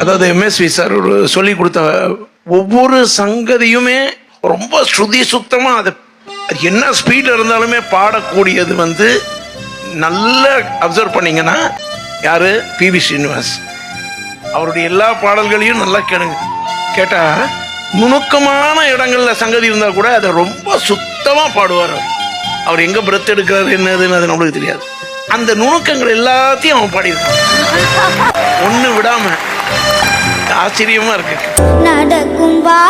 அதாவது MSV sir ஒரு சொல்லி கொடுத்த ஒவ்வொரு சங்கதியுமே ரொம்ப ஸ்ருதி சுத்தமா அது அது என்ன ஸ்பீட்ல இருந்தாலுமே பாடக்கூடியது வந்து நல்ல அப்சர்வ் பண்ணீங்கன்னா யாரு? P V Srinivas. அவருடைய எல்லா பாடல்களையும் நல்லா கேளுங்க. கேட்டா நுணுக்கமான இடங்கள்ல சங்கதி இருந்தா கூட அதை ரொம்ப சுத்தமா பாடுவார் அவர். எங்கே எங்க பிரத் எடுக்கிறாரு என்னதுன்னு அது நம்மளுக்கு தெரியாது. அந்த நுணுக்கங்கள் எல்லாத்தையும் அவன் பாடியிருக்கான். ஒன்று விடாமல் ஆச்சரியமா இருக்கு. நடக்கும் வா